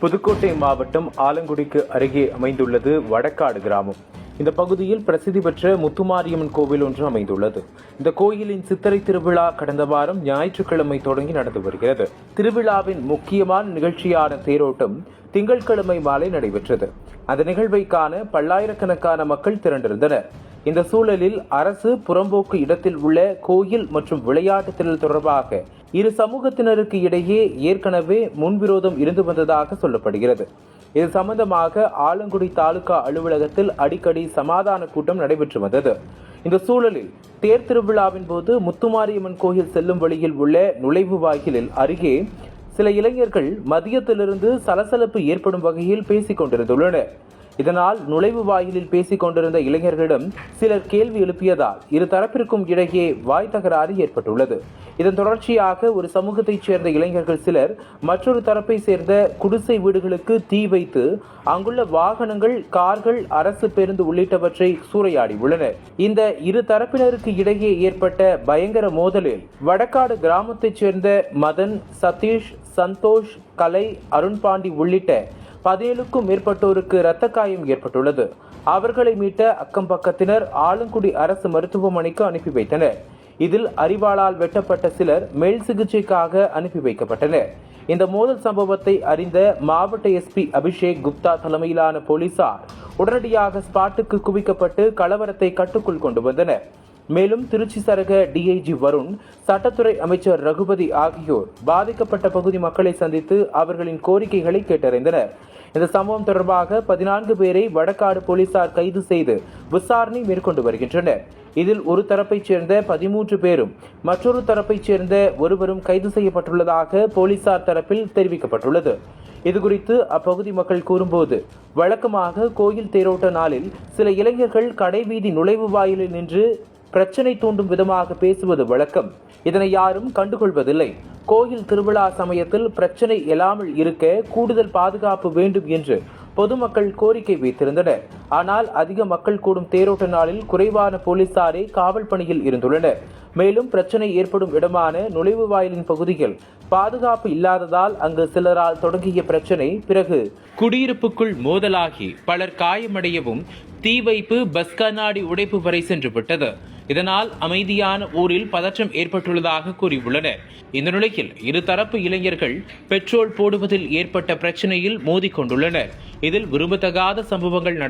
புதுக்கோட்டை மாவட்டம் ஆலங்குடிக்கு அருகே அமைந்துள்ளது வடக்காடு கிராமம். இந்த பகுதியில் பிரசித்தி பெற்ற முத்துமாரியம்மன் கோவில் ஒன்று அமைந்துள்ளது. இந்த கோயிலின் சித்திரை திருவிழா கடந்த வாரம் ஞாயிற்றுக்கிழமை தொடங்கி நடந்து வருகிறது. திருவிழாவின் முக்கியமான நிகழ்ச்சியான தேரோட்டம் திங்கட்கிழமை மாலை நடைபெற்றது. அந்த நிகழ்வை காண பல்லாயிரக்கணக்கான மக்கள் திரண்டிருந்தனர். இந்த சூழலில் அரசு புறம்போக்கு இடத்தில் உள்ள கோயில் மற்றும் விளையாட்டு திறல் தொடர்பாக இரு சமூகத்தினருக்கு இடையே ஏற்கனவே முன்விரோதம் இருந்து வந்ததாக சொல்லப்படுகிறது. இது சம்பந்தமாக ஆலங்குடி தாலுகா அலுவலகத்தில் அடிக்கடி சமாதான கூட்டம் நடைபெற்று வந்தது. இந்த சூழலில் தேர் திருவிழாவின் போது முத்துமாரியம்மன் கோயில் செல்லும் வழியில் உள்ள நுழைவு வாயிலில் அருகே சில இளைஞர்கள் மதியத்திலிருந்து சலசலப்பு ஏற்படும் வகையில் பேசிக் கொண்டிருந்துள்ளனர். இதனால் நுழைவு வாயிலில் பேசிக் கொண்டிருந்த இளைஞர்களிடம் சிலர் கேள்வி எழுப்பியதால் இரு தரப்பிற்கும் இடையே வாய் தகராறு ஏற்பட்டுள்ளது. இதன் தொடர்ச்சியாக ஒரு சமூகத்தைச் சேர்ந்த இளைஞர்கள் சிலர் மற்றொரு தரப்பை சேர்ந்த குடிசை வீடுகளுக்கு தீ வைத்து அங்குள்ள வாகனங்கள் கார்கள் அரசு பேருந்து உள்ளிட்டவற்றை சூறையாடி உள்ளனர் இந்த இரு தரப்பினருக்கு இடையே ஏற்பட்ட பயங்கர மோதலில் வடக்காடு கிராமத்தைச் சேர்ந்த மதன் சதீஷ் சந்தோஷ் கலை அருண்பாண்டி உள்ளிட்ட பதினேழுக்கும் மேற்பட்டோருக்கு இரத்த காயம் ஏற்பட்டுள்ளது. அவர்களை மீட்ட அக்கம் பக்கத்தினர் ஆலங்குடி அரசு மருத்துவமனைக்கு அனுப்பி வைத்தனர். இதில் அரிவாளால் வெட்டப்பட்ட சிலர் மேல் சிகிச்சைக்காக அனுப்பி வைக்கப்பட்டனர். இந்த மோதல் சம்பவத்தை அறிந்த மாவட்ட எஸ்பி அபிஷேக் குப்தா தலைமையிலான போலீசார் உடனடியாக ஸ்பாட்டுக்கு குவிக்கப்பட்டு கலவரத்தை கட்டுக்குள் கொண்டு வந்தனர். மேலும் திருச்சி சரக டிஐஜி வருண் சட்டத்துறை அமைச்சர் ரகுபதி ஆகியோர் பாதிக்கப்பட்ட பகுதி மக்களை சந்தித்து அவர்களின் கோரிக்கைகளை கேட்டறிந்தனர். இந்த சம்பவம் தொடர்பாக பதினான்கு பேரை வடக்காடு போலீசார் கைது செய்து விசாரணை மேற்கொண்டு வருகின்றனர். இதில் ஒரு தரப்பைச் சேர்ந்த பதிமூன்று பேரும் மற்றொரு தரப்பைச் சேர்ந்த ஒருவரும் கைது செய்யப்பட்டுள்ளதாக போலீசார் தரப்பில் தெரிவிக்கப்பட்டுள்ளது. இதுகுறித்து அப்பகுதி மக்கள் கூறும்போது வழக்கமாக கோயில் தேரோட்ட நாளில் சில இளைஞர்கள் கடைவீதி நுழைவு வாயிலில் நின்று பிரச்சனை தூண்டும் விதமாக பேசுவது வழக்கம். இதனை யாரும் கண்டுகொள்வதில்லை. கோயில் திருவிழா சமயத்தில் பிரச்சனை எழாமல் இருக்க கூடுதல் பாதுகாப்பு வேண்டும் என்று பொதுமக்கள் கோரிக்கை வைத்திருந்தனர். ஆனால் அதிக மக்கள் கூடும் தேரோட்ட நாளில் குறைவான போலீசாரே காவல் பணியில் இருந்துள்ளனர். மேலும் பிரச்சனை ஏற்படும் இடமான நுழைவு வாயிலின் பகுதியில் பாதுகாப்பு இல்லாததால் அங்கு சிலரால் தொடங்கிய பிரச்சனை பிறகு குடியிருப்புக்குள் மோதலாகி பலர் காயமடையவும் தீ வைப்பு பஸ் கண்ணாடி உடைப்பு வரை சென்று விட்டது. இதனால் அமைதியான ஊரில் பதற்றம் ஏற்பட்டுள்ளதாக கூறியுள்ளனர். இந்த நிலையில் இருதரப்பு இளைஞர்கள் பெட்ரோல் போடுவதில் ஏற்பட்ட பிரச்சனையில் மோதிக்கொண்டுள்ளனர். இதில் விரும்பத்தகாத சம்பவங்கள் நடந்தன